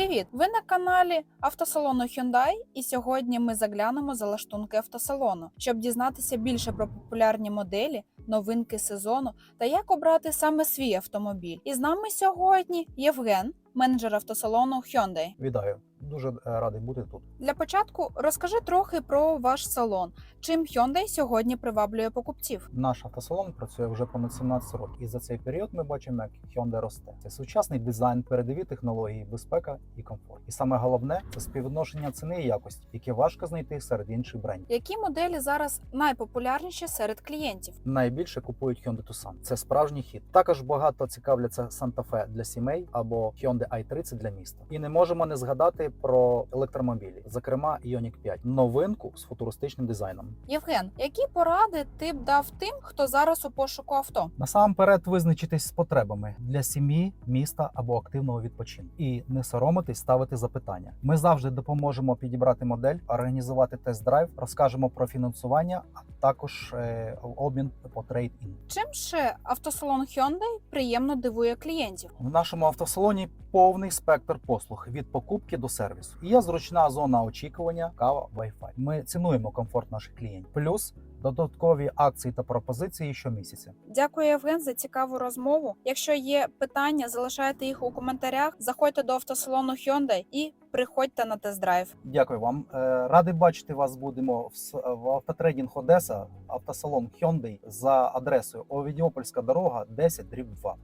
Привіт! Ви на каналі автосалону Hyundai, і сьогодні ми заглянемо за лаштунки автосалону, щоб дізнатися більше про популярні моделі, новинки сезону та як обрати саме свій автомобіль. І з нами сьогодні Євген, менеджер автосалону Hyundai. Вітаю, дуже е, радий бути тут. Для початку розкажи трохи про ваш салон. Чим Hyundai сьогодні приваблює покупців? Наш автосалон працює вже понад 17 років, і за цей період ми бачимо, як Hyundai росте. Це сучасний дизайн, передові технології, безпека і комфорт. І саме головне це співвідношення ціни і якості, яке важко знайти серед інших брендів. Які моделі зараз найпопулярніші серед клієнтів? Найбільше купують Hyundai Tucson. Це справжній хід. Також багато цікавляться Santa Fe для сімей або Hyundai i30 для міста. І не можемо не згадати про електромобілі, зокрема Ioniq 5, новинку з футуристичним дизайном. Євген, які поради ти б дав тим, хто зараз у пошуку авто? Насамперед визначитись з потребами для сім'ї, міста або активного відпочинку і не соромитись ставити запитання. Ми завжди допоможемо підібрати модель, організувати тест-драйв, розкажемо про фінансування, а також е, обмін по трейд-ін. Чим ще автосалон Hyundai приємно дивує клієнтів? В нашому автосалоні повний спектр послуг від покупки до сервісу. І Є зручна зона очікування, кава, Wi-Fi. Ми цінуємо комфорт наших клієнтів. Плюс додаткові акції та пропозиції щомісяця. Дякую, Євген, за цікаву розмову. Якщо є питання, залишайте їх у коментарях. Заходьте до автосалону Hyundai і приходьте на тест-драйв. Дякую вам. Е, Радий бачити вас. Будемо в автотрейдинг Одеса, автосалон Hyundai за адресою Овідіопольська дорога 10 2.